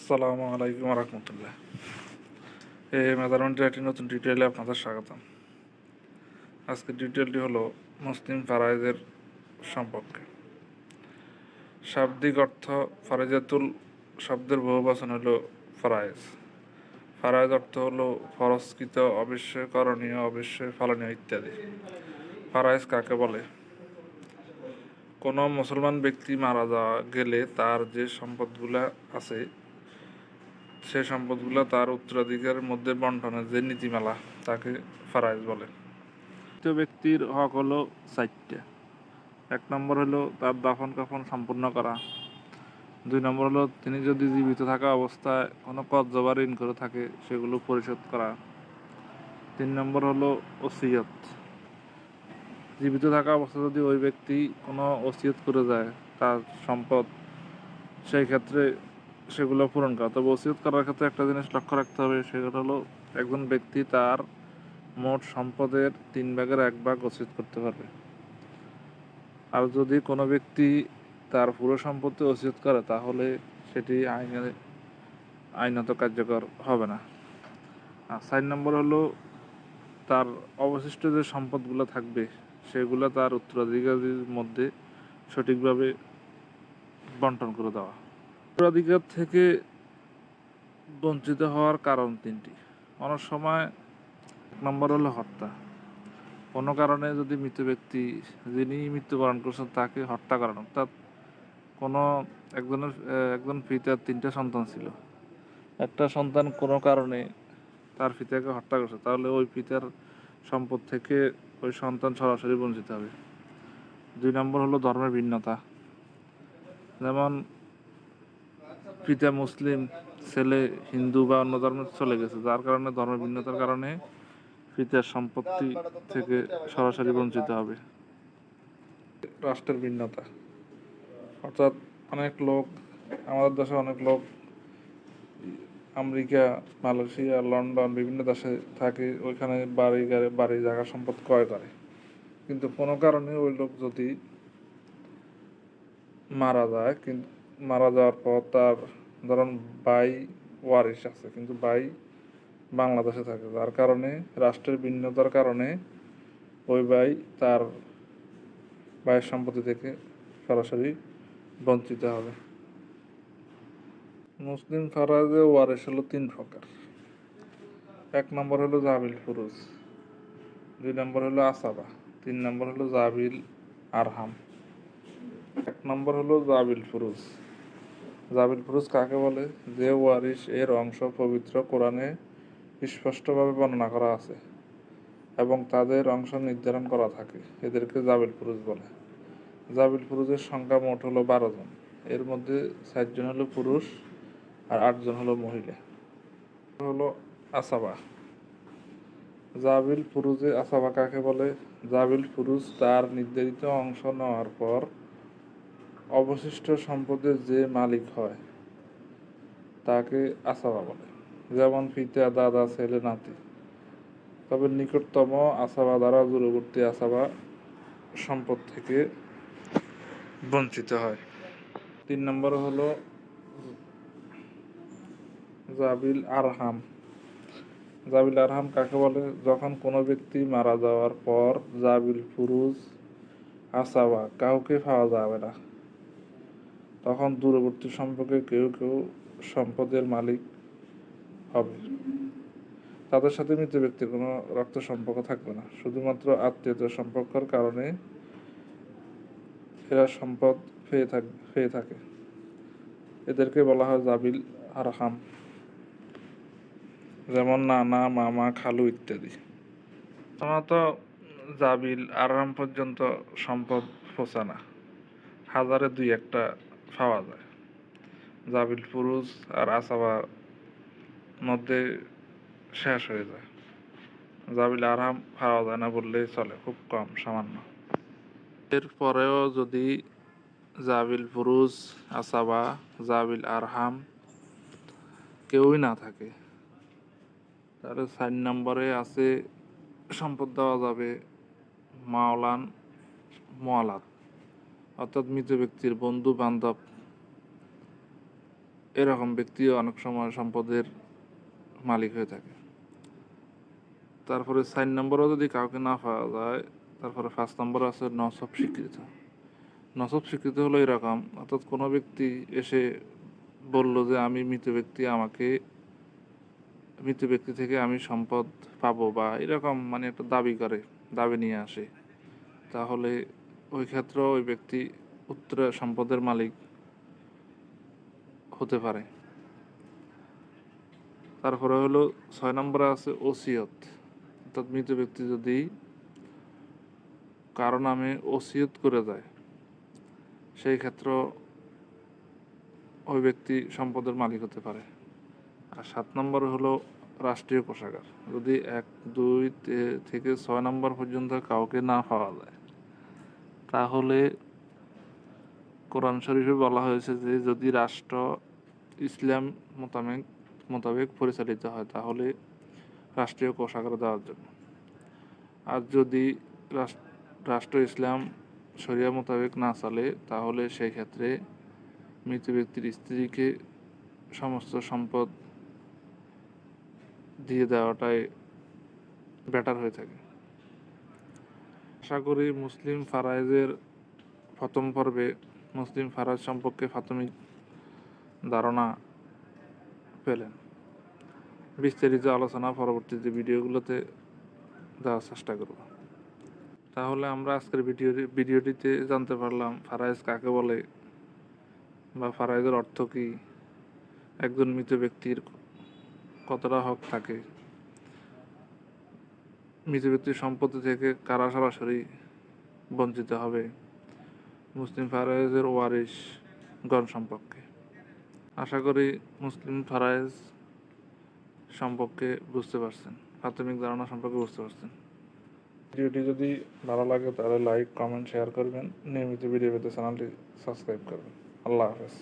আসসালামু আলাইকুম রহমতুল্লাহ। এই মেজারমেন্টের একটি নতুন ডিটেলে আপনাদের স্বাগতম। আজকের ডিটেলটি হলো মুসলিম ফারাইজের সম্পর্কে। শাব্দিক অর্থ ফারাইজাতুল শব্দের বহু বচন হলো ফারাইজ। ফারাইজ অর্থ হলো ফরস্কৃত অবশ্যই করণীয়, অবশ্যই ফলনীয় ইত্যাদি। ফারাইজ কাকে বলে? কোনো মুসলমান ব্যক্তি মারা যাওয়া গেলে তার যে সম্পদগুলা আছে সে সম্পদগুলো তার উত্তরাধিকারের মধ্যে বন্টনের যে নীতিমালা, তাকে ফারাইজ বলে। তৃতীয় ব্যক্তির হক হলো চারটে। এক নম্বর হলো তার দাফন কাফন সম্পূর্ণ করা। দুই নম্বর হলো তিনি যদি জীবিত থাকা অবস্থায় কোনো কর্জ বা ঋণ করে থাকে, সেগুলো পরিশোধ করা। তিন নম্বর হলো ওসিয়ত। জীবিত থাকা অবস্থায় যদি ওই ব্যক্তি কোনো ওসিয়ত করে যায় তার সম্পদ, সেই ক্ষেত্রে সেগুলো পূরণ করা। তবে ওসিয়ত করার ক্ষেত্রে একটা জিনিস লক্ষ্য রাখতে হবে, সেটা হলো একজন ব্যক্তি তার মোট সম্পদের তিন ভাগের এক ভাগ ওসিয়ত করতে পারবে। আর যদি কোনো ব্যক্তি তার পুরো সম্পত্তি ওসিয়ত করে, তাহলে সেটি আইনে, আইনত কার্যকর হবে না। আর চার নম্বর হলো, তার অবশিষ্ট যে সম্পদগুলো থাকবে, সেগুলো তার উত্তরাধিকারীর মধ্যে সঠিকভাবে বন্টন করে দেওয়া। উত্তরাধিকার থেকে বঞ্চিত হওয়ার কারণ তিনটি। অনেক সময় এক নম্বর হলো হত্যা। কোনো কারণে যদি মৃত ব্যক্তি যিনি মৃত্যুবরণ করছেন তাকে হত্যা করেন অর্থাৎ কোনো একজনের, একজন পিতার তিনটা সন্তান ছিল। একটা সন্তান কোনো কারণে তার পিতাকে হত্যা করছে, তাহলে ওই পিতার সম্পদ থেকে ওই সন্তান সরাসরি বঞ্চিত হবে। দুই নম্বর হলো ধর্মের ভিন্নতা। যেমন পিতা মুসলিম ছেলে হিন্দু বা অন্য ধর্মে চলে গেছে। যার কারণে ধর্ম ভিন্নতার কারণে পিতার সম্পত্তি থেকে সরাসরি বঞ্চিত হবে। রাষ্ট্রের ভিন্নতা। অর্থাৎ অনেক লোক, আমাদের দেশে অনেক লোক, আমেরিকা, মালয়েশিয়া, লন্ডন, বিভিন্ন দেশে থাকে, ওইখানে বাড়ি গাড়ি, বাড়ি, জায়গা সম্পদ ক্রয় করে। কিন্তু কোনো কারণে ওই লোক যদি মারা যায়, কিন্তু মারা যাওয়ার পর তার ধরুন বাই ওয়ারিশ আছে, কিন্তু বাই বাংলাদেশে থাকে। যার কারণে, রাষ্ট্রের ভিন্নতার কারণে ওই ভাই তার ভাইয়ের সম্পত্তি থেকে সরাসরি বঞ্চিত হবে। মুসলিম ফরাজে ওয়ারিশ হলো তিন প্রকার। এক নম্বর হলো জাবিল ফুরুজ, দুই নম্বর হলো আসাবা, তিন নম্বর হলো জাবিল আরহাম, এক নম্বর হলো জাবিল ফুরুজ। জাবিল ফুরুজ কাকে বলে? যে ওয়ারিশ এর অংশ পবিত্র কোরআনে স্পষ্টভাবে বর্ণনা করা আছে এবং তাদের অংশ নির্ধারণ করা থাকে। এদেরকে জাবিল ফুরুজ বলে। জাবিল ফুরুজের সংখ্যা মোট হলো বারো জন। এর মধ্যে ষাটজন হলো পুরুষ আর আটজন হলো মহিলা। হলো আসাবা। জাবিল ফুরুজে আসাবা কাকে বলে? জাবিল ফুরুজ তার নির্ধারিত অংশ নেওয়ার পর অবশিষ্ট সম্পদের যে মালিক হয়, তাকে আসাবা বলে। যেমন পিতা, দাদা, ছেলে, নাতি। তবে নিকটতম আসাবা দ্বারা দূরবর্তী আসাবা সম্পদ থেকে বঞ্চিত হয়। তিন নম্বর হলো জাবিল আরহাম। জাবিল আরহাম কাকে বলে? যখন কোনো ব্যক্তি মারা যাওয়ার পর জাবিল ফুরুজ আসাবা, কাউকে পাওয়া যাবে না। তখন দূরবর্তী সম্পর্কে কেউ কেউ সম্পদের মালিক হবে। তাদের সাথে মৃত ব্যক্তির কোনো রক্ত সম্পর্ক থাকবে না। শুধুমাত্র আত্মীয়তার সম্পর্কের কারণে এরা সম্পদ পেয়ে থাক, পেয়ে থাকে। এদেরকে বলা হয় জাবিল আরহাম। যেমন নানা, মামা, খালু ইত্যাদি। সাধারণত জাবিল আরহাম পর্যন্ত সম্পদ পৌঁছা না। হাজারে দুই একটা পাওয়া যায়। জাবিল পুরুষ আর আসাবার মধ্যে শেষ হয়ে যায়। জাবিল আরহাম পাওয়া যায় না বললেই চলে, খুব কম, সামান্য। এরপরেও যদি জাবিল পুরুষ, আসাবা, জাবিল আরহাম কেউই না থাকে, তাহলে চার নম্বরে আছে সম্পদ দেওয়া যাবে মাওলান মোয়ালাত। অর্থাৎ মৃত ব্যক্তির বন্ধু বান্ধব এরকম ব্যক্তিও অনেক সময় সম্পদের মালিক হয়ে থাকে। তারপরে সাইন নম্বরও যদি কাউকে না পাওয়া যায়, তারপরে ফার্স্ট নম্বর আছে নসব স্বীকৃত। নসব স্বীকৃত হলো এরকম, অর্থাৎ কোনো ব্যক্তি এসে বলল যে, আমি মৃত ব্যক্তি, আমাকে মৃত ব্যক্তি থেকে আমি সম্পদ পাবো বা এরকম মানে একটা দাবি করে, দাবি নিয়ে আসে। তাহলে ওই ক্ষেত্রে ওই ব্যক্তি উত্তর সম্পদের মালিক হতে পারে। তারপরে হলো ছয় নম্বরে আছে ওসিয়ত। অর্থাৎ মৃত ব্যক্তি যদি কারও নামে ওসিয়ত করে যায় সেই ক্ষেত্রে ওই ব্যক্তি সম্পদের মালিক হতে পারে। আর সাত নম্বর হলো রাষ্ট্রীয় কোষাগার। যদি এক, দুই থেকে ছয় নম্বর পর্যন্ত কাউকে না পাওয়া যায় তাহলে কোরআন শরীফে বলা হয়েছে যে যদি রাষ্ট্র ইসলাম মোতাবেক মোতাবেক পরিচালিত হয়, তাহলে রাষ্ট্রীয় কোষাগার দেওয়ার জন্য। আর যদি রাষ্ট্র ইসলাম শরিয়া মোতাবেক না চলে, তাহলে সেই ক্ষেত্রে মৃত ব্যক্তির স্ত্রীকে সমস্ত সম্পদ দিয়ে দেওয়াটাই বেটার হয়ে থাকে। আশা করি মুসলিম ফারাইজের প্রথম পর্বে মুসলিম ফারাজ সম্পর্কে প্রাথমিক ধারণা পেলেন। বিস্তারিত আলোচনা পরবর্তীতে ভিডিওগুলোতে দেওয়ার চেষ্টা করব। তাহলে আমরা আজকের ভিডিও ভিডিওটিতে জানতে পারলাম ফারাইজ কাকে বলে বা ফারাইজের অর্থ কী? একজন মৃত ব্যক্তির কতটা হক থাকে? মৃত ব্যক্তির সম্পত্তি থেকে কারা সরাসরি বঞ্চিত হবে? মুসলিম ফারাইজের ওয়ারিশ গণ সম্পর্কে। আশা করি মুসলিম ফারায়েজ সম্পর্কে বুঝতে পারছেন, প্রাথমিক ধারণা সম্পর্কে বুঝতে পারছেন। ভিডিওটি যদি ভালো লাগে তাহলে লাইক, কমেন্ট, শেয়ার করবেন। নিয়মিত ভিডিও পেতে চ্যানেলটি সাবস্ক্রাইব করবেন। আল্লাহ হাফেজ।